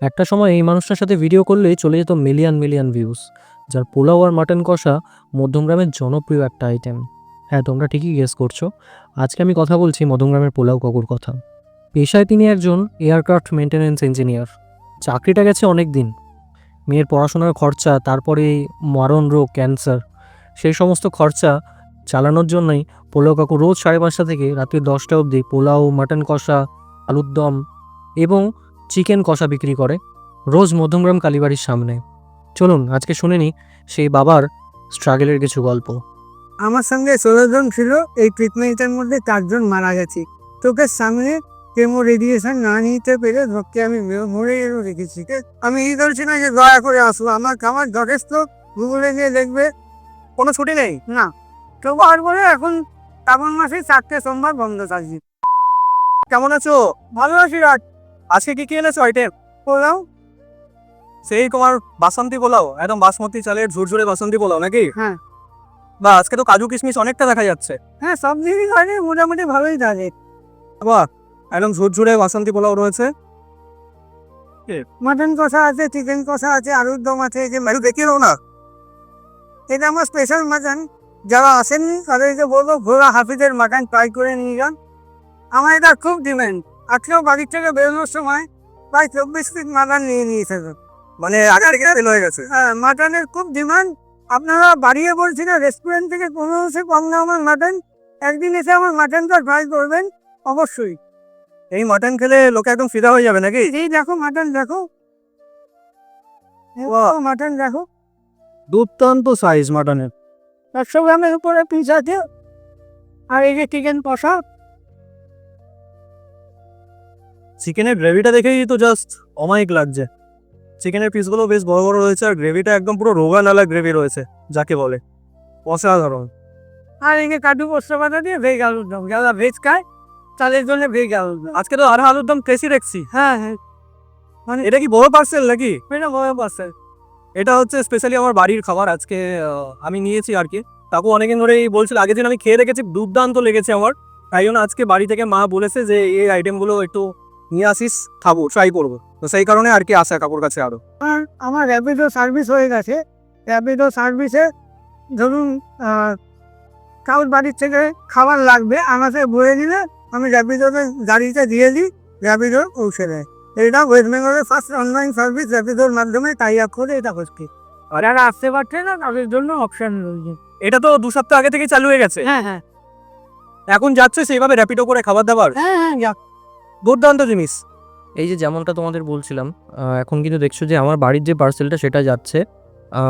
একটা সময় এই মানুষটার সাথে ভিডিও করলেই চলে যেত মিলিয়ন মিলিয়ন ভিউজ যার পোলাও আর মাটন কষা মধ্যমগ্রামের জনপ্রিয় একটা আইটেম হ্যাঁ তোমরা ঠিকই গেস করছ। আজকে আমি কথা বলছি মধ্যমগ্রামের পোলাও কাকুর কথা। পেশায় তিনি একজন এয়ারক্রাফট মেনটেন্যান্স ইঞ্জিনিয়ার চাকরিটা গেছে অনেক দিন মেয়ের পড়াশোনার খরচা, তারপরে মরণ রোগ ক্যান্সার সেই সমস্ত খরচা চালানোর জন্যই পোলাও কাকু রোজ সাড়ে পাঁচটা থেকে রাত্রি দশটা অবধি পোলাও মাটন কষা, আলুর দম এবং চিকেন কষা বিক্রি করে রোজ মধ্যমগ্রাম কালীবাড়ির সামনে। চলুন, আজকে শুনে নিই সেই বাবার স্ট্রাগলের কিছু গল্প। আমার সঙ্গে ষোলো জন ছিল, এই ট্রিটমেন্টের মধ্যে চারজন মারা গেছি। তোকে সামনে কেমো রেডিয়েশন না নিতে পেরে ধরকে আমি মরে গেলেও রেখেছি আমি এই বলছি না যে দয়া করে আসব আমার খাবার যথেষ্ট। গুগলে গিয়ে দেখবে। কোনো ছুটি নেই? না। আর বলে এখন শ্রাবণ মাসে চারটে সোমবার বন্ধ থাকবে কেমন আছো? ভালো আছি রাত আজকে কি কি এনেছো আইটেম পোলাও সেই তোমার বাসন্তী পোলাও একদম বাসমতি চালের ঝুরঝুরে বাসন্তী পোলাও নাকি? হ্যাঁ। বা আজকে তো কাজু কিশমিশ অনেকটা দেখা যাচ্ছে। হ্যাঁ সব দিনই থাকে মোটামুটি ভালোই থাকে বাহ একদম ঝুরঝুরে বাসন্তী পোলাও রয়েছে। মাটন কষা আছে চিকেন কষা আছে আলুর দম আছে এই যে দেখিয়ে দাও না। এটা আমার স্পেশাল মাটন যারা আসেননি তাদেরকে বলব ঘোড়া হাফিজের মাটন ট্রাই করে নিয়ে যান। আমার এটা খুব ডিমান্ড আজকেও বাড়ির থেকে বেরোনোর সময় প্রায় চব্বিশ পিস মাটন নিয়ে নিয়েছে মানে আগে থেকে হয়ে গেছে? হ্যাঁ মাটনের খুব ডিমান্ড আপনারা বাড়িয়ে বলছি না রেস্টুরেন্ট থেকে কোনো সে কম দামের মাটন একদিন এসে আমার মাটনটা ট্রাই করবেন অবশ্যই। এই মাটন খেলে লোকে একদম ফিদা হয়ে যাবে নাকি? এই দেখো মাটন দেখো। মাটন দেখো দুর্দান্ত সাইজ মাটনের একশো গ্রামের উপরে পিস আছে। আর এই যে চিকেন কষা। চিকেনের গ্রেভিটা দেখেই তো জাস্ট অমায়িক লাগছে। চিকেনের পিসগুলো বেশ বড় বড় রয়েছে আর গ্রেভিটা একদম পুরো রোগা নালা গ্রেভি রয়েছে যাকে বলে। অসাধারণ। আর এই যে কাজু পোস্ত পাতা দিয়ে ভেজ আলুর দম। যারা ভেজ খায় তাদের জন্য ভেজ আলুর দম। আজকে তো আরও আলুর দাম বেশি দেখছি। হ্যাঁ হ্যাঁ। মানে এটা কি বড় পার্সেল নাকি? এটা বড় পার্সেল এটা হচ্ছে স্পেশালি আমার বাড়ির খাবার। আজকে আমি নিয়েছি আর কি। কাকু অনেকদিন ধরেই বলছিল আগের দিন আমি খেয়ে রেখেছি দুর্দান্ত লেগেছে আমার। তাই জন্য আজকে বাড়ি থেকে মা বলেছে যে এই আইটেমগুলো একটু নিয়ে আসিস খাব ট্রাই করব। তো সেই কারণে আর কি আসা কাকুর কাছে আরও। আমার আমার র্যাপিডো সার্ভিস হয়ে গেছে। র্যাপিডো সার্ভিসে ধরুন কারোর বাড়ির থেকে খাবার লাগবে আমাকে বলে দিলে আমি র্যাপিডোতে গাড়িতে দিয়ে দিই র্যাপিডো পৌঁছে দেয়। এটা ওয়েস্ট বেঙ্গলের ফার্স্ট অনলাইন সার্ভিস র্যাপিডোর মাধ্যমে টাই আপ করে এটা হচ্ছে। আর যারা আসতে পারছে না তাদের জন্য অপশন রয়েছে। এটা তো দু সপ্তাহ আগে থেকে চালু হয়ে গেছে। হ্যাঁ হ্যাঁ। এখন যাচ্ছে সেইভাবে র্যাপিডো করে খাবার দাবার। হ্যাঁ হ্যাঁ যাক। দুর্দান্ত জিনিস। এই যে যেমনটা তোমাদের বলছিলাম এখন কিন্তু দেখছ যে আমার বাড়ির যে পার্সেলটা সেটা যাচ্ছে।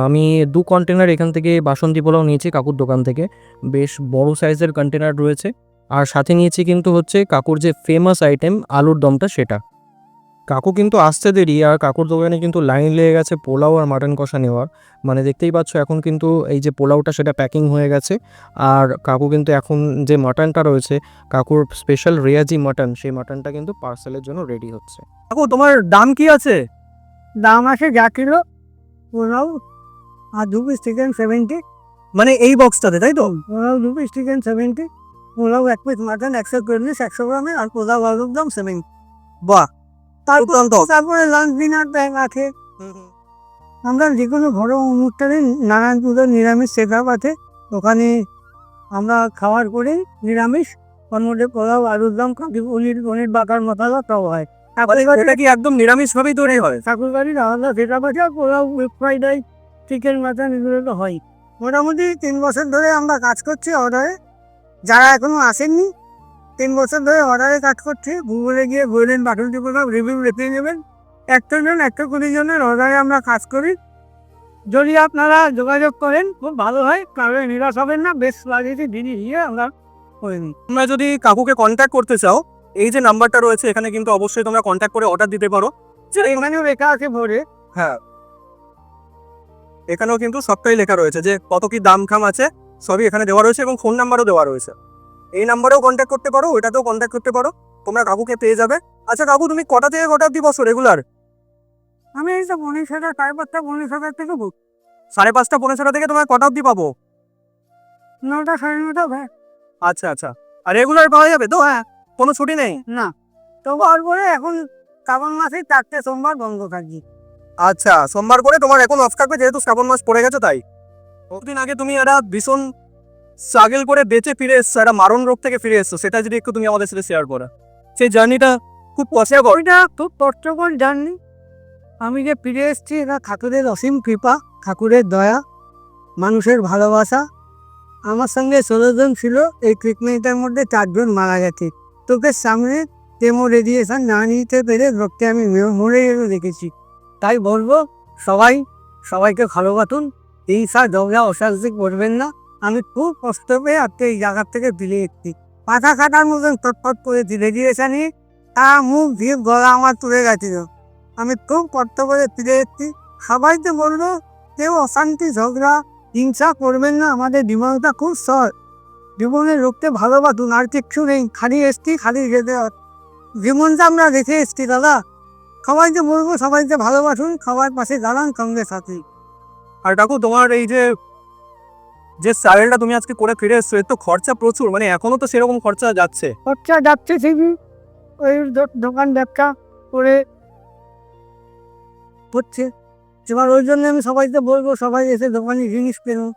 আমি দু কন্টেনার এখান থেকে বাসন্তী পোলাও নিয়েছি কাকুর দোকান থেকে। বেশ বড় সাইজের কন্টেনার রয়েছে। আর সাথে নিয়েছি কিন্তু হচ্ছে কাকুর যে ফেমাস আইটেম আলুর দমটা সেটা। কাকু কিন্তু আসতে দেরি আর কাকুর দোকানে কিন্তু লাইন লেগে গেছে পোলাও আর মাটন কষা নেওয়ার। মানে দেখতেই পাচ্ছ এখন কিন্তু এই যে পোলাওটা সেটা প্যাকিং হয়ে গেছে। আর কাকু কিন্তু এখন যে মাটনটা রয়েছে কাকুর স্পেশাল রেয়াজি মাটন সেই মাটনটা কিন্তু পার্সেলের জন্য রেডি হচ্ছে। কাকু তোমার দাম কি আছে? দাম আছে যা কিলো পোলাও আর দু পিস চিকেন সেভেন্টি মানে এই বক্সটাতে তাই তো? পোলাও দু পিস চিকেন সেভেন্টি পোলাও এক পিস মাটন একশো চল্লিশ একশো গ্রামে আর পোলাও আলুর দাম সেভেন্টি বাহ! তারপর তারপরে লাঞ্চ ডিনার টাইম আছে। আমরা যে কোনো ঘরোয়া অনুষ্ঠানে নানান পুজোর নিরামিষ সেট আপ আছে। ওখানে আমরা খাওয়ার করে নিরামিষ ওর মধ্যে পোলাও আলুর দম কাকি পনির পনির বাটার মশলা সব হয়। মানে এটা কি একদম নিরামিষ ভাবেই তৈরি হয়? ঠাকুর বাড়ির আলাদা সেট আছে আর pulao fried rice chicken mutton এগুলো তো হয়। মোটামুটি তিন বছর ধরে আমরা কাজ করছি অর্ডারে যারা এখনও আসেননি বছর ধরে অর্ডারে কাজ করছি। গুগলে গিয়ে গোল্ডেন বাটন টিপে রিভিউ রেখে নেবেন একটা জন একটা কুড়ি জনের অর্ডারে আমরা কাজ করি। যদি আপনারা যোগাযোগ করেন খুব ভালো হয়। তাহলে নিরাশ হবেন না বেশ লাগিয়েছি দিদি দিয়ে আমরা করে নিই। তোমরা যদি কাকুকে কন্ট্যাক্ট করতে চাও এই যে নাম্বারটা রয়েছে এখানে কিন্তু অবশ্যই তোমরা কন্ট্যাক্ট করে অর্ডার দিতে পারো। এখানেও লেখা আছে ভোরে। হ্যাঁ। এখানেও কিন্তু সবটাই লেখা রয়েছে যে কত কি দাম খাম আছে সবই এখানে দেওয়া রয়েছে এবং ফোন নাম্বারও দেওয়া রয়েছে। এই নাম্বারেও কন্ট্যাক্ট করতে পারো ওইটাতেও কন্ট্যাক্ট করতে পারো। তোমরা কাকুকে পেয়ে যাবে। আচ্ছা কাকু তুমি কটা থেকে কটা অব্দি বসো রেগুলার আমি এই তো মনীষ হাজার সাড়ে পাঁচটা মনীষ হাজার থেকে বুক সাড়ে পাঁচটা পনেরো ছটা থেকে তোমার কটা অব্দি পাবো? নটা সাড়ে নটা ভাই। আচ্ছা আচ্ছা। আর রেগুলার পাওয়া যাবে তো? হ্যাঁ কোনো ছুটি নেই? না। তবু আর পরে এখন শ্রাবণ মাসে চারটে সোমবার বন্ধ থাকি। আচ্ছা সোমবার করে তোমার এখন অফ থাকবে যেহেতু শ্রাবণ মাস পড়ে গেছে তাই। কতদিন আগে তুমি একটা ভীষণ স্ট্রাগল করে বেঁচে ফিরে এসছো, একটা মারণ রোগ থেকে ফিরে এসছো। সেটা যদি একটু তুমি আমাদের সাথে শেয়ার করো। সেই জার্নিটা খুব কষ্টকর খুব কষ্টকর জার্নি। আমি যে ফিরে এসেছি, এটা ঠাকুরের অসীম কৃপা, ঠাকুরের দয়া, মানুষের ভালোবাসা। আমার সঙ্গে ষোলো জন ছিল, এই ট্রিটমেন্টের মধ্যে চারজন মারা গেছে। তোকের সামনে কেমো রেডিয়েশন না নিতে পেরে রক্তে আমি মরে গেলে দেখেছি। তাই বলব, সবাই, সবাইকে ভালোবাসুন হিংসা ঝগড়া অশান্তি করবেন না। আমি খুব কষ্ট পেয়ে আজকে এই জায়গার থেকে ফিরে এসেছি। পাখা কাটার মতন তৎপট করেছি রেডিয়েশনে তা মুখ দিয়ে গলা আমার তুলে গেছিল। আমি খুব কষ্ট করে ফিরে এসেছি। সবাইকে বলল, কেউ অশান্তি, ঝগড়া, হিংসা করবেন না, আমাদের জীবনটা খুব সহজ। জীবনের লোককে ভালোবাসুন, আর কিচ্ছু নেই, খালি এসছি, খালি যেতে। জীবনটা আমরা রেখে এসছি, দাদা। সবাইকে বলব সবাইকে ভালোবাসুন, সবার পাশে দাঁড়ান সঙ্গে সাথে। আর কাকু, তোমার এই যে যে স্টাইলটা তুমি আজকে করে ফিরে এসছো এর তো খরচা প্রচুর মানে এখনও তো সেরকম খরচা যাচ্ছে। খরচা যাচ্ছে ঠিকই ওই দো- দোকান ব্যবসা করে হচ্ছে। এবার ওই জন্য আমি সবাইকে বলব সবাই এসে দোকানে জিনিস কেনো।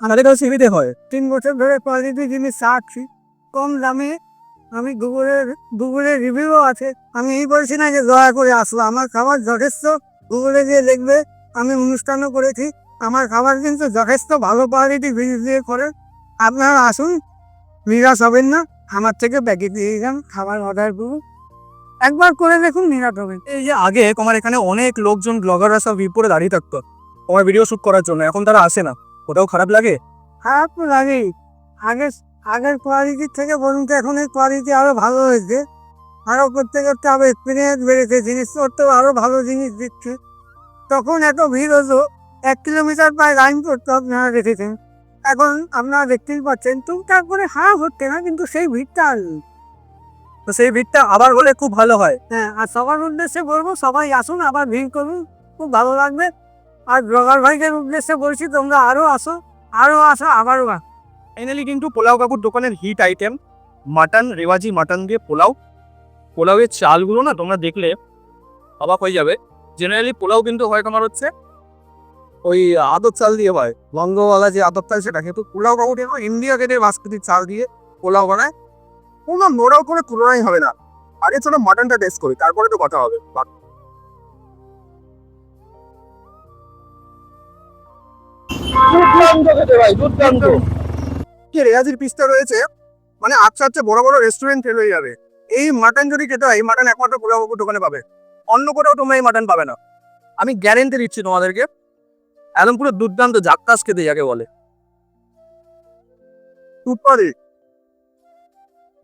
আমাদের কাছে সুবিধে হয়। তিন বছর ধরে কোয়ালিটি জিনিস রাখছি কম দামে। আমি গুগলের গুগলের রিভিউও আছে। আমি এই বলছি না যে দয়া করে আসব আমার খাবার যথেষ্ট। গুগলে গিয়ে দেখবে আমি অনুষ্ঠানও করেছি। আমার খাবার কিন্তু যথেষ্ট ভালো কোয়ালিটি জিনিস দিয়ে করে। আপনারা আসুন নিরাশ হবেন না। আমার থেকে প্যাকেট দিয়ে যান খাবার অর্ডার করুন। একবার করে দেখুন নিরাশ হবেন। এই যে আগে তোমার এখানে অনেক লোকজন ব্লগাররা সব করে দাঁড়িয়ে থাকতো। তোমার ভিডিও শুট করার জন্য এখন তারা আসে না। ওটাও খারাপ লাগে? খারাপ তো লাগেই। আগে আগের কোয়ালিটির থেকে বলুন তো এখন এই কোয়ালিটি আরও ভালো হয়েছে। আরও করতে করতে আরও এক্সপিরিয়েন্স বেড়েছে জিনিসপত্রও আরও ভালো জিনিস দিচ্ছে। তখন এত ভিড় হতো এক কিলোমিটার প্রায় লাইন করতে আপনারা দেখেছেন এখন আপনারা দেখতেই পাচ্ছেন, টুকটাক করে হাঁ হচ্ছে না, কিন্তু সেই ভিড়টা তো সেই ভিড়টা আবার হলে খুব ভালো হয়। হ্যাঁ আর সবার উদ্দেশ্যে বলব, সবাই আসুন, আবার ভিড় করুন, খুব ভালো লাগবে। আর ব্লগার ভাইদের উদ্দেশ্যে বলছি, তোমরা আরও আসো আরও আসো, আবারও ফাইনালি কিন্তু পোলাও কাকুর দোকানের হিট আইটেম মাটন রেওয়াজি মাটন দিয়ে পোলাও। পোলাওয়ের চালগুলো না, তোমরা দেখলে অবাক হয়ে যাবে। জেনারেলি পোলাও কিন্তু হয় তোমার হচ্ছে ওই আদর চাল দিয়ে হয়। বঙ্গওয়ালা যে আদর চাল সেটা কিন্তু পোলাও কাকু দেখো ইন্ডিয়া গেটের বাসপতি চাল দিয়ে পোলাও বানায়। কোনো মোড়াও করে তুলনাই হবে না। আগে চলো মাটনটা টেস্ট করি, তারপরে তো কথা হবে। রেয়াজির পিসটা রয়েছে? মানে আচ্ছা আচ্ছা বড় বড় রেস্টুরেন্ট ফেল হয়ে যাবে। এই মাটন যদি খেতে হয়, এই মাটন একমাত্র পোলাবাবু দোকানে পাবে। অন্য কোথাও তোমরা এই মাটন পাবে না। আমি গ্যারেন্টি দিচ্ছি তোমাদেরকে। একদম পুরো দুর্দান্ত জাক্কাস খেতে যাকে বলে। উৎপাদে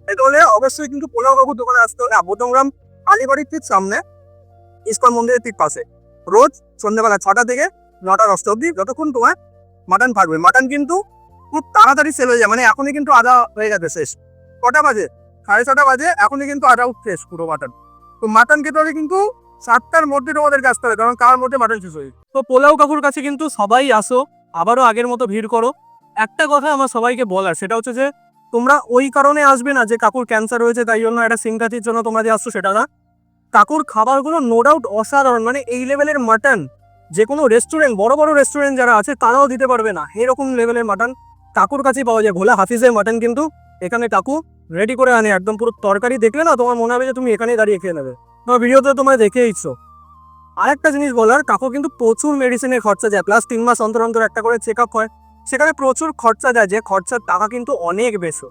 এটা হলে অবশ্যই কিন্তু পোলাও দোকানে আসতে হবে বোধগ্রাম আলিবাড়ির ঠিক সামনে, ইস্কন মন্দিরের ঠিক পাশে। রোজ সন্ধ্যাবেলা ছটা থেকে নটা দশটা অব্দি যতক্ষণ তোমার মাটন থাকবে মাটন কিন্তু খুব তাড়াতাড়ি সেল হয়ে যায় মানে এখনই কিন্তু আদা হয়ে গেছে শেষ। কটা বাজে? সাড়ে ছটা বাজে, এখনই কিন্তু আদাও শেষ পুরো মাটন। তো মাটন খেতে হলে কিন্তু সাতটার মধ্যে তোমাদের আসতে হবে কারণ কার মধ্যে মাটন শেষ হয়ে তো পোলাও কাকুর কাছে কিন্তু সবাই আসো, আবারও আগের মতো ভিড় করো। একটা কথা আমার সবাইকে বলার, সেটা হচ্ছে যে তোমরা ওই কারণে আসবে না যে কাকুর ক্যান্সার হয়েছে, তাই জন্য একটা সিংকাতির জন্য তোমরা যে আসছো সেটা না। কাকুর খাবারগুলো নো ডাউট অসাধারণ মানে এই লেভেলের মাটন যে কোনো রেস্টুরেন্ট বড় বড় রেস্টুরেন্ট যারা আছে, তারাও দিতে পারবে না। এরকম লেভেলের মাটন কাকুর কাছেই পাওয়া যায়। ভোলা হাফিজের মাটন কিন্তু এখানে কাকু রেডি করে আনে, একদম পুরো তরকারি দেখলে না তোমার মনে হবে যে তুমি এখানেই দাঁড়িয়ে খেয়ে নেবে। তোমার ভিডিওতে তোমরা দেখেইছো আরেকটা জিনিস বলার, কাকু কিন্তু প্রচুর মেডিসিনের খরচা যায় প্লাস তিন মাস অন্তর অন্তর একটা করে চেক আপ হয়। সেখানে প্রচুর খরচা যায় যে খরচার টাকা কিন্তু অনেক বেশি।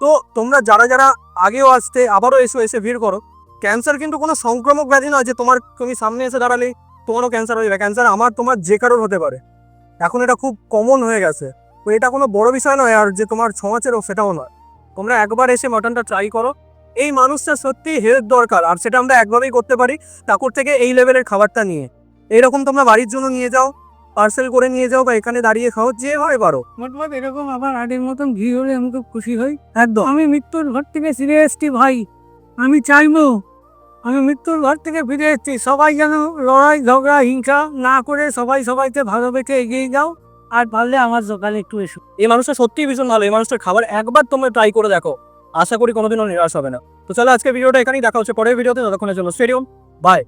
তো তোমরা যারা যারা আগেও আসতে, আবারও এসো, এসে ভিড় করো। ক্যান্সার কিন্তু কোনো সংক্রামক ব্যাধি নয় যে তোমার তুমি সামনে এসে দাঁড়ালেই তোমারও ক্যান্সার হয়ে যাবে। ক্যান্সার আমার, তোমার যে কারোর হতে পারে। এখন এটা খুব কমন হয়ে গেছে। তো এটা কোনো বড় বিষয় নয়, আর যে তোমার সমাজেরও সেটাও নয়। তোমরা একবার এসে মাটনটা ট্রাই করো। এই মানুষটা সত্যি হেল্প দরকার আর সেটা আমরা একভাবেই করতে পারি ঠাকুর থেকে এই লেভেলের খাবারটা নিয়ে। এইরকম তোমরা বাড়ির জন্য নিয়ে যাও পার্সেল করে নিয়ে যাও বা এখানে দাঁড়িয়ে খাও যে হয় পারো। মোটমাট এরকম আবার আগের মতন ভিড় হলে আমি খুব খুশি হই। একদম। আমি মৃত্যুর ঘর থেকে ফিরে এসেছি ভাই। আমি চাইব আমি মৃত্যুর ঘর থেকে ফিরে এসেছি। সবাই যেন লড়াই ঝগড়া হিংসা না করে সবাই সবাইকে ভালোবেসে এগিয়ে যাও আর পারলে আমার দোকানে একটু এসো। এই মানুষটা সত্যিই ভীষণ ভালো। এই মানুষটার খাবার একবার তোমরা ট্রাই করে দেখো। আশা করি কোনোদিনও নিরাশ হবে না। তো চলো আজকে ভিডিওটা এখানেই দেখা হচ্ছে। পরের ভিডিওতে ততক্ষণের জন্য স্টেডিয়াম বাই